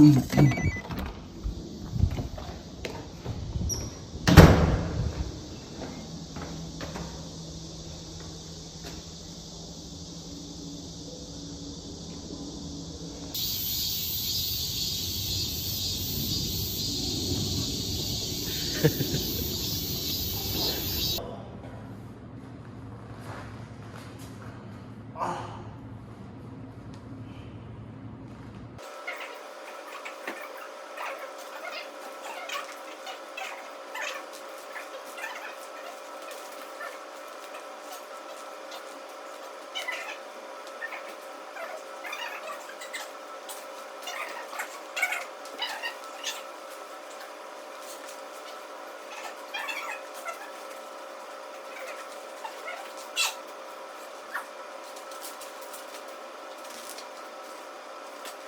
먹고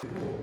그리고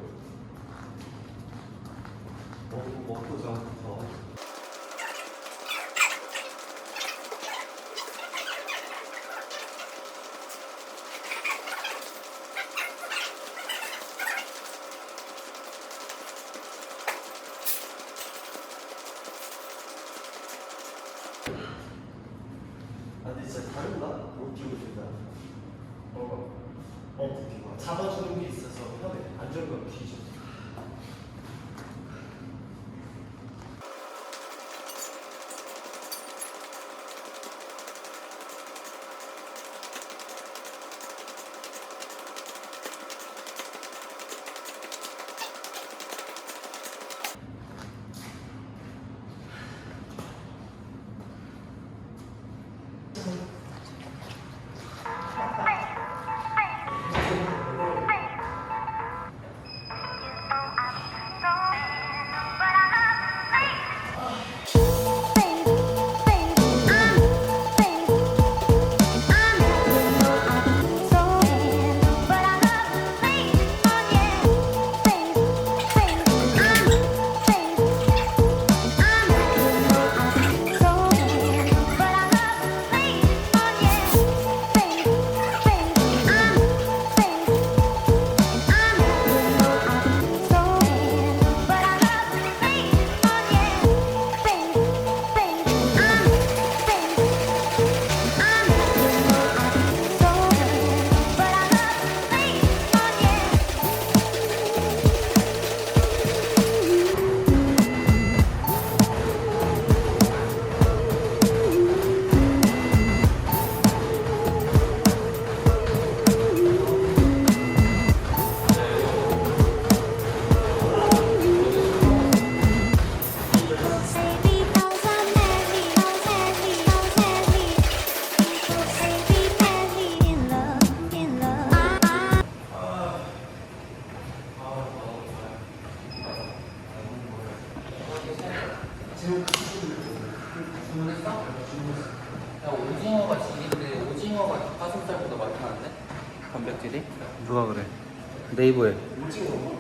네이버에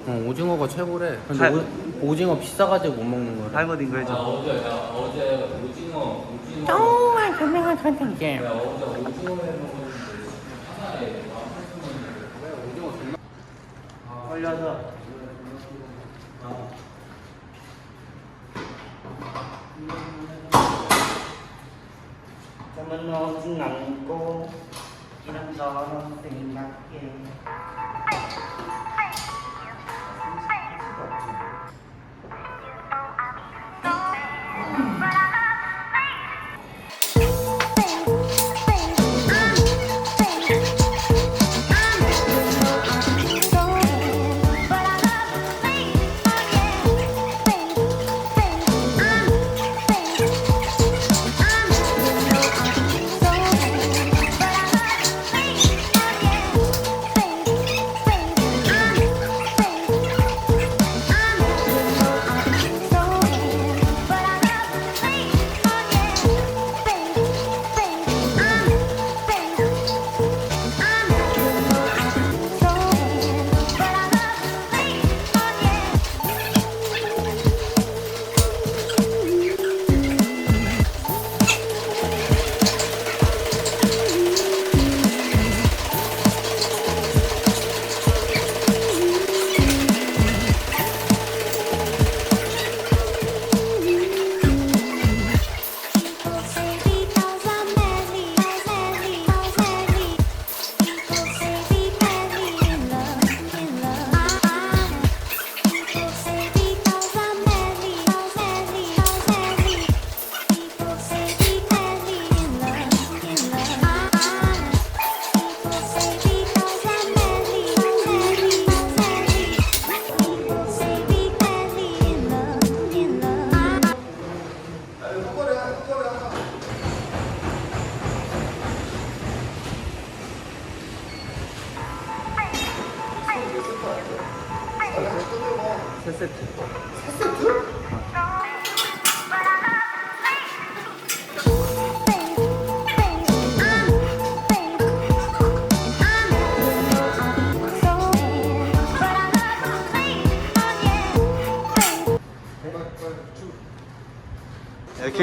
어? 오징어가 최고래. 근데 살- 오, 오징어 비싸가지고 못 먹는 거래. 할머니 거 해줘. 어제 야 어제 오징어 오징어. 정말 유명한 선택이지. 야 어제 오징어 해 먹었는데 하나에 빨리 하자. 잠은 오진 않고 이런 저런 생각해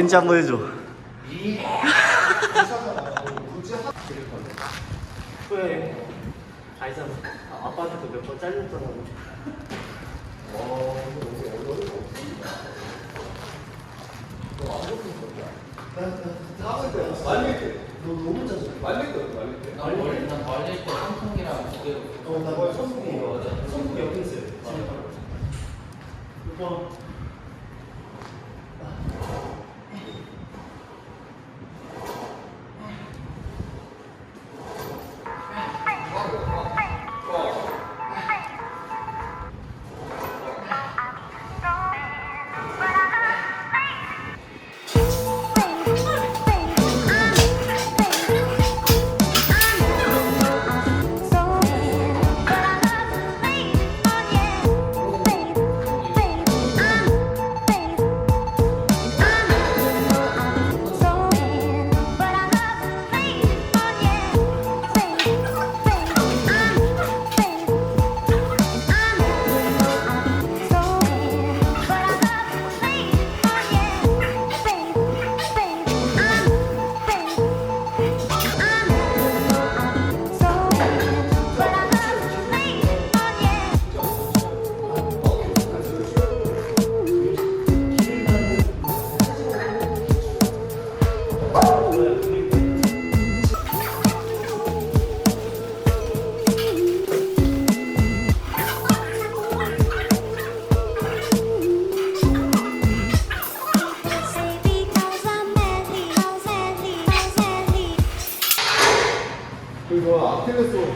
야 켄지 한번 해줘 그래. 알잖아. 아, 아빠한테도 몇번 잘렸잖아. 말릴 때. 너 너무 짜증. 말릴 때? 말릴 때? 난 원래 난 말릴 때 선풍기랑 두 개로 어, 나 거의. 맞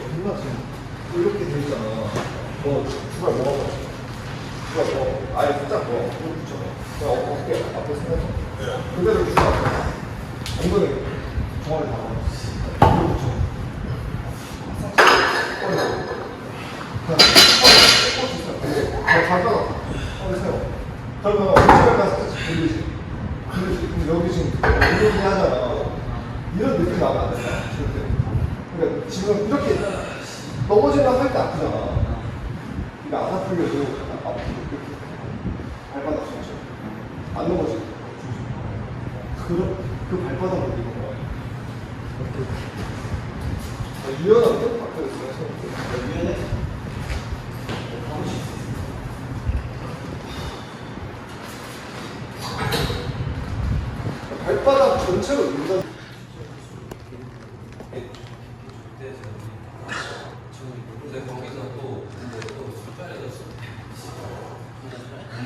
존나 지금 이렇게 돼 있잖아. 너 주발 모아봐. 주발 모아. 아예 살짝 모아. 이거 붙여봐. 그냥 어- 어깨 앞에 서면서 그대로 주발. 엉덩이 종아리 다 모아. 이거 붙여. 살짝 꺼내. 그냥 꺾어 주세요. 그리고 발 발바닥 허리 세워. 그러면 엉덩이가 살짝 들리지. 들리지. 근데 여기 지금 이렇게 하잖아. 이런 느낌 나면 안 된다. 절대. 그러니까 지금 이렇게 넘어지면 할 때 아프잖아. 그러니까 안 아프려도 아프고 발바닥 진짜 안 넘어지고 그, 그 발바닥을 이는 거야. 이렇게. 유연하게 바뀌었어요. 유연해. 발바닥 전체로 눌러. 근데 거기서 또 근데 또 술자리였어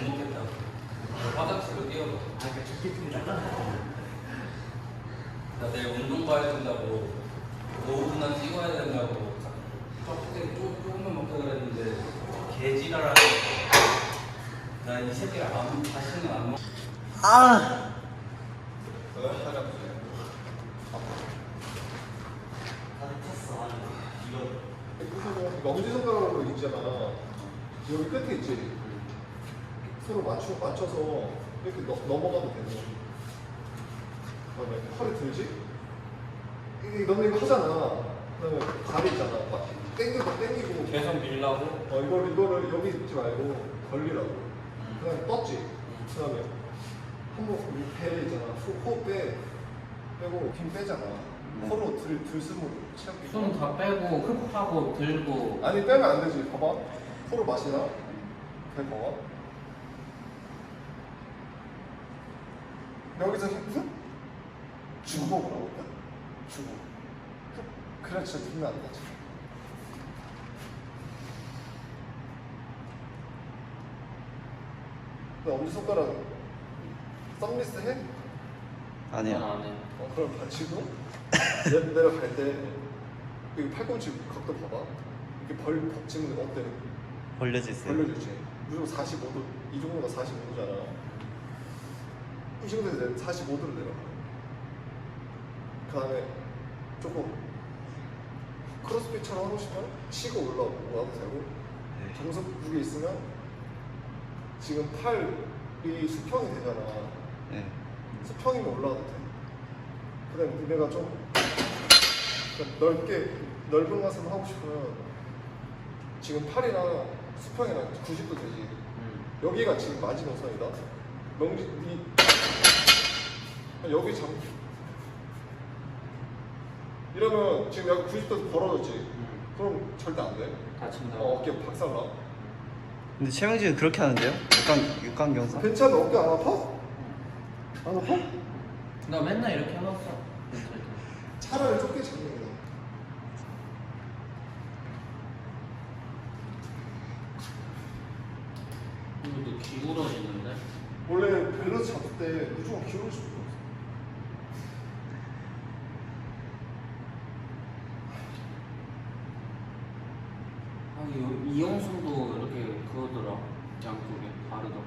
못 먹겠다 화장실로 뛰어가 나 내일 운동 가야 된다고 노후나 찍어야 된다고 조- 조금만 먹자 그랬는데 개지랄하네 나이 새끼를 안 다시는 안 먹. 아. 엄지손가락으로 있잖아. 여기 끝에 있지. 서로 맞추, 맞춰서 이렇게 넘, 넘어가도 되는 거지. 그다음에 허리 들지? 이게 너는 이거 하잖아. 그다음에 다리 있잖아. 막 땡기고 땡기고. 계속 밀라고 어 이걸 이거를 여기 있지 말고 걸리라고. 그다음에 떴지. 그다음에 한번 배 있잖아. 호- 호흡 빼. 빼고 힘 빼잖아. 코로 들 들숨을 채우고. 숨다 빼고 흡 하고 들고 아니 빼면 안 되지. 봐봐. 코로 마시나? 배 봐봐. 여기서 할까? 주고. 흡. 그렇지. 들면 안 되지. 너 엄지손가락 썸리스 해? 아니야 안 해. 어, 그럼 받치고 내- 내려갈 때 여기 팔꿈치 각도 봐봐. 이렇게 벌 받치면 어때? 벌려져 있어요 벌려주지. 무조건 45도. 이 정도가 45도잖아. 이 정도에서 내가 45도로 내려가. 그 다음에 조금 크로스핏처럼 하고 싶으면 치고 올라오고 와도 되고 네. 정석국에 있으면 지금 팔이 수평이 되잖아. 네. 수평이면 올라가도 돼. 그 다음에 니네가 좀 그러니까 넓게, 넓은 가슴 하고 싶으면 지금 팔이랑 수평이랑 90도 되지. 음. 여기가 지금 마지노선이다. 명지 이 여기 장 이러면 지금 약간 90도 벌어졌지. 그럼 절대 안 돼. 다친다. 어, 어깨 박살나. 근데 최명진은 그렇게 하는데요? 육각 육각경사? 괜찮아 어깨 안 아파? 안 아파? 나 맨날 이렇게 해놨어. 차라리 좁게 잡는 거야. 이것도 기울어지는데? 원래 밸런스 잡을 때 무조건 기울일 수밖에 없어. 아, 이, 이영순도 이렇게 그러더라. 양쪽에 다르더라.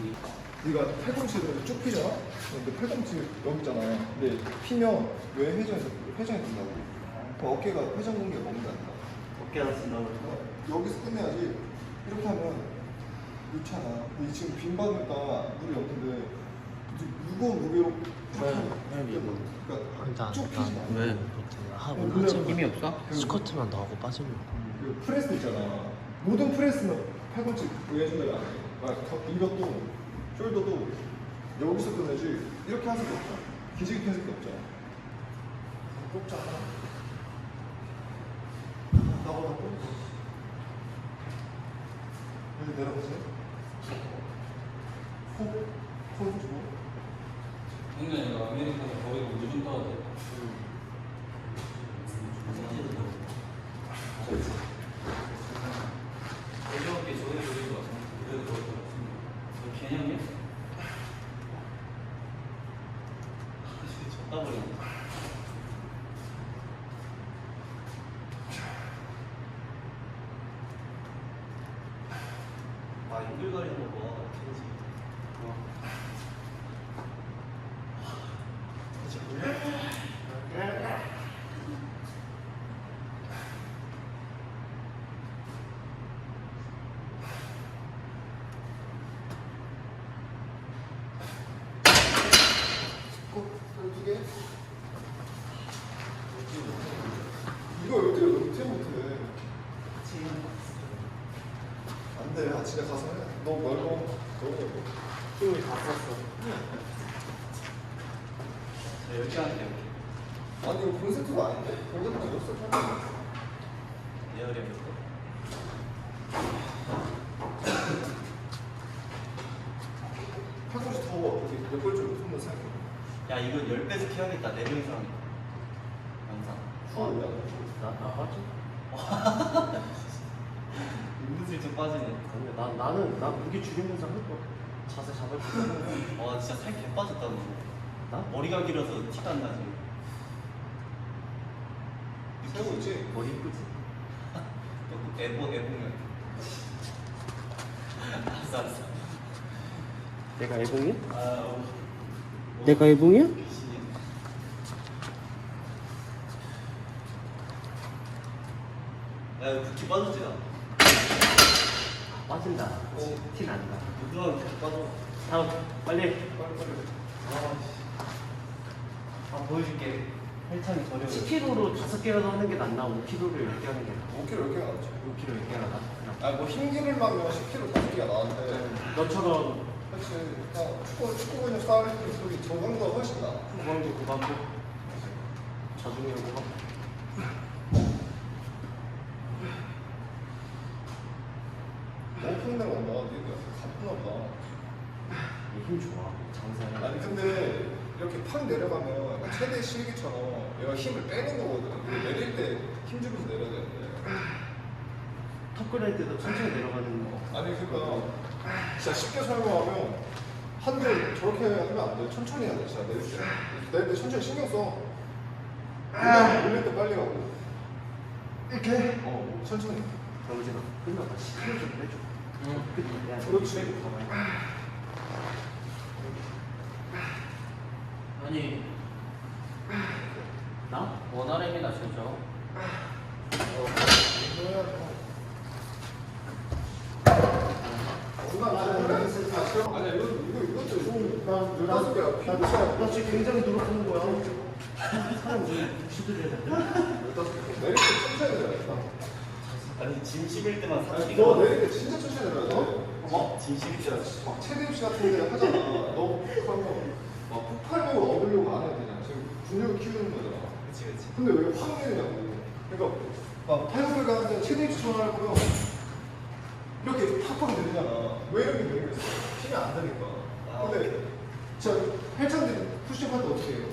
뭐 네가 팔꿈치를 쭉 피잖아? 근데 팔꿈치 여기 있잖아. 근데 피면 왜 회전이 회전이 된다고? 그 어깨가 회전 공기가 너무 난다. 어깨 다친다고 여기서 끝내야지. 이렇게 하면 놓잖아. 근데 지금 빈 받으니까 물이 없는데 무거운 무게로? 하면 왜 미고? 그러니까 쭉 피지 마. 왜? 하고 힘이 없어? 스쿼트만 더 하고 빠지면 그 프레스 있잖아. 모든 프레스는 팔꿈치 해. 막 더- 이것도 숄더도 여기서 끝내지 이렇게 할 수가 없잖아. 기지개 펼 수가 없잖아. 뽑잖아. 나보다 뽑. 여기 내려보세요. 코, 코 주고. 근데 이거 아메리카노 거의 무조건 떠야 돼. 어저께 저희 저기 와서 그래도 거의 들었습니다. 저 개념이야? 졌다 버리네. 아 인글거리는 거 뭐, 어떻게 코, 두 개. 이거 어떻게 어떻게 못해? 아, 진짜 가서 해. 너무 넓어. 너무 넓어. 힘을 다 썼어 저 여기 할게요 아니, 이거 콘셉트가 아닌데? 콘셉트 아니었어. 에어리부터 팔꿈치 더워. 여기 몇 벌쯤 손을 생각해. 야 이거 10배속 해야겠다 4명이서 하니까 영상 추워, 야. 나 나가지? 은근슬쩍 빠지네 아니 나 나는 나 무게 줄이면서 할 거. 자세 잡을 거. 와 진짜 살 개 빠졌다 너 나? 머리가 길어서 티가 안 나지 세고 있지? 머리 이쁘지? 너 애보 애보면 알았어 알았어 내가 애봉이야? 아 어. 내가 애봉이야? 귀신이야. 야 이거 붓기 빠졌지 나 빠진다. 티 난다. 누가 붓기 빠져 다음 빨리. 빨리, 빨리. 아 보여줄게 헬창이 저렴해 10kg로 다섯 개라도 하는 게 낫나? 5kg를 10개 하는 게 낫나? 5kg 이렇게 나왔지. 5kg 10개가 낫나? 아, 뭐 힘기를만 10kg 다섯 개가 나왔는데. 너처럼 그렇지. 그냥 축구, 축구 근육 쌓을 때 소리 저강도가 훨씬 나. 후방도 고반도 자중이랑 고반. 너무 팽팽 온다. 가뿐나 보다. 힘 좋아. 장사해. 아니 근데 이렇게 팍 내려가면 약간 최대 실기처럼 얘가 힘을 빼는 거거든. 근데 내릴 때 힘 주면서 내려야 되는데. 턱 끓일 때도 천천히 내려가는 거. 아니 그러니까 진짜 쉽게 설명하면 한줄 저렇게 하면 안 돼. 천천히 해야 돼. 진짜 내릴 때. 내릴 때 천천히 신경 써. 올릴 때 빨리 가고. 이렇게. 어 천천히. 경진아 끝나봐. 시간 좀 빼줘. 그렇지. 아니 나? 원활함이다 진짜. 아니야 이거 이거 이것도 다섯 개야. 나 지금 굉장히 노력하는 거야. 사람 좀 시들해야 돼. 내릴 때 천천히 내려야 돼. 아니 짐 씹을 때만 아니, 사투리가 너때 진짜 천천히 내려야 돼. 막 진심이야. 막 체대입시 같은 데 하잖아. 너 그러면 막 폭발력을 얻으려고 안 해도 되냐. 지금 근육을 키우는 거잖아. 그치 그치 근데 왜확 내리냐고. 그러니까 막 팔굽혀 가는데 체대입시처럼 할 거면 이렇게 팍팍 내리잖아. 왜 이렇게 내리겠어? 힘이 안 되니까. 아, 근데 자 헬창들이 푸시업 할때 어떻게 해요?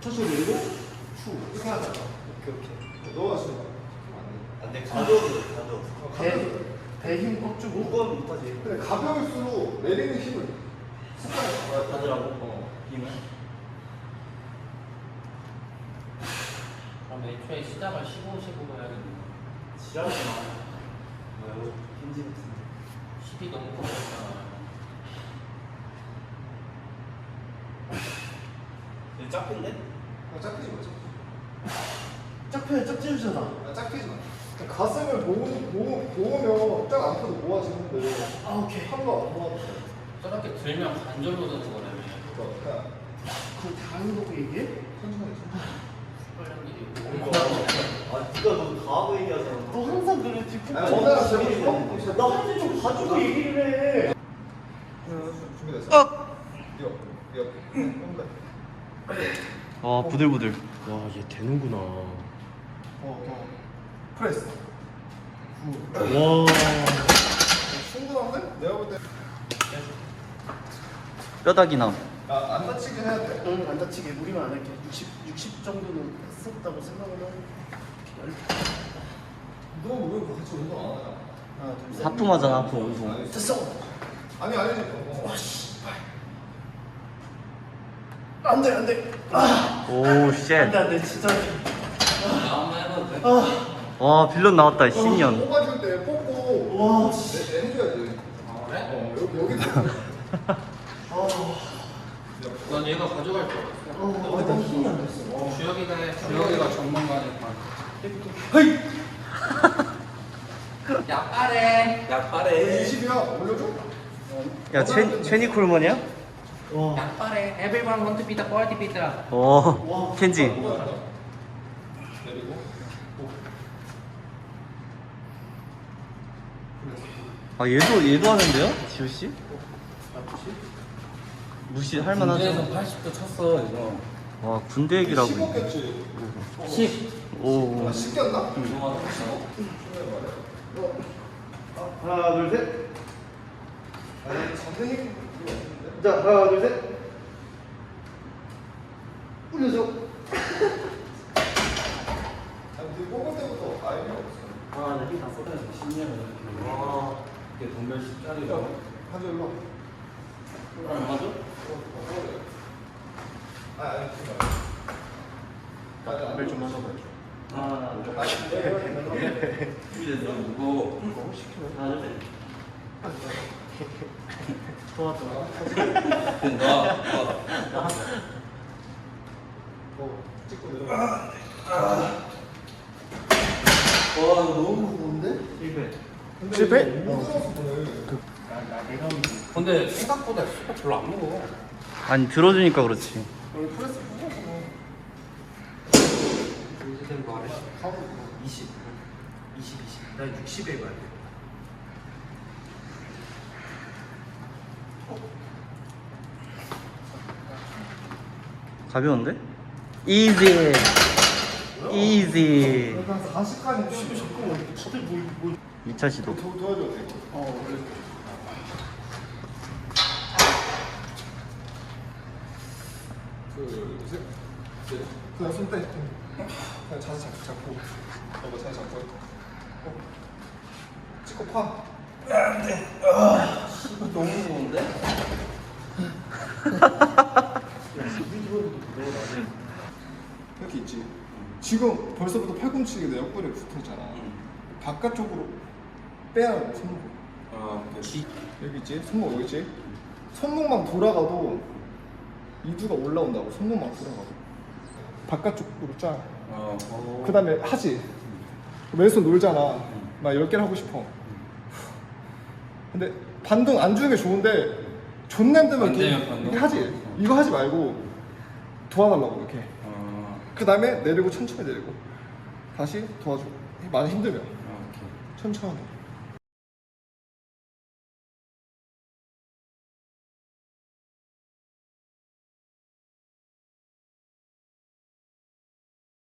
천천히 내리고 후 이렇게 하잖아. 오케이 오케이 너가 지금 가져도 가져 어, 배, 가벼워. 배힘 꽉 주고. 무거운 못하지 근데 가벼울수록 내리는 힘을 습관을 잡아야 돼. 가더라고 어. 힘을 그럼 애초에 시작을 15, 15로 해야겠네. 지랄하지 마 뭐야 힘지 같은데 10이 너무 커졌잖아. 이거 짝인데? 어, 짝피지 마. 짝펴야 짝지우잖아. 아, 짝피지 마. 가슴을 모으, 모으, 모으면 쫙안 펴도 모아지는데 아, 오케이. 한번 안 모아도 돼. 저렇게 들면 관절로 드는 거라며. 그러니까 그냥 그걸 다 하는 거고 얘기해? 천천히 천천히. 아 누가 너 가하고 얘기하잖아 너 항상 그래, 지금. 아니, 오늘 재밌어? 재밌어? 나 한테 좀 가지고 얘기를 해. 준비됐어? 어! 와 부들부들 와, 얘 되는구나. 어, 어. 프레스. 후. 와. 충분한데? 내가 볼 때. 뼈다귀나 아, 안 다치긴 해야 돼. 응, 안 다치게 무리만 안 할게. 60, 60 정도는 했었다고 생각을 하고. 너왜 그거 같이 운동 안 하냐? 하나, 둘, 셋. 하품하잖아 하품 운동 아니, 됐어. 아니 아니지. 어. 안 돼, 안 돼. 아, 오 쉣 안 돼, 안 돼, 진짜. 돼? 아, 와 빌런 나왔다 신년 뽑아줄 때 뽑고 와, 내, 내 해줘야지. 아, 그래? 어 여기 여기. 난 얘가 가져갈 줄 알았어. 어, 나 힘이 안 됐어. 주혁이가 해. 주혁이가 전문가니까. 헤이! 약발해. 약발해. 20이야 올려줘. 야 최, 최니 콜먼이야? 와, 약발해. Everyone want to be the body builder. 오 켄지 내리고. 아 얘도 얘도 하는데요? 지우씨? 무시 할만하죠? 군대에서 80도 쳤어 이거. 와 군대 얘기라고 15겠지. 10. 오아 10겼나? 하나, 둘, 셋. 아니 선생님. 자, 하나, 둘, 셋. 올려줘. 아니 그 뽑을 때부터 아이디어 없어. 아, 나힘다 쏟아야 돼. 10년을 이렇게. 와. 이게 동별 10짜리가. 한줄 일로. 안 맞아? 아 아니. 맞아. 벨좀 맞아봐요. 하나, 둘, 아니 준비됐어. 무거워. 하나, 둘, 셋. 좋아, 좋아. 너, 너. 뭐 찍고 내려. 와, 너무 무거운데? 실패. 근데 실패? 내가 근데 생각보다 수가 별로 안 무거워. 아니 들어주니까 그렇지 오늘 프레스 뽑아서 이제는 말해. 하고 20. 20, 20. 나 60에 가야 돼. 가벼운데? 이지 이지 한 40까지 어, 잠깐만, 다들 뭐, 뭐. 2차 시도 도, 도와줘야 돼. 어. 넷. 그냥 손 떼. 그냥 자세 잡고 잡고. 너가 자세 잡고. 어. 찍고 파. 너무 무거운데? 이렇게 있지. 지금 벌써부터 팔꿈치가 내 옆구리에 붙어 있잖아. 바깥쪽으로 빼야 돼, 손목. 아, 기. 여기 있지? 손목 여기 있지? 손목만 돌아가도 이두가 올라온다고. 손목만 돌아가도. 바깥쪽으로 짜. 어. 그 다음에 하지. 왼손 놀잖아. 막 10개를 하고 싶어. 근데 반동 안 주는 게 좋은데 존나 힘들면 안 이렇게, 되면 반동? 이렇게 하지. 이거 하지 말고 도와달라고 이렇게. 어. 그 다음에 내리고 천천히 내리고 다시 도와줘. 많이 힘들면 아. 천천히.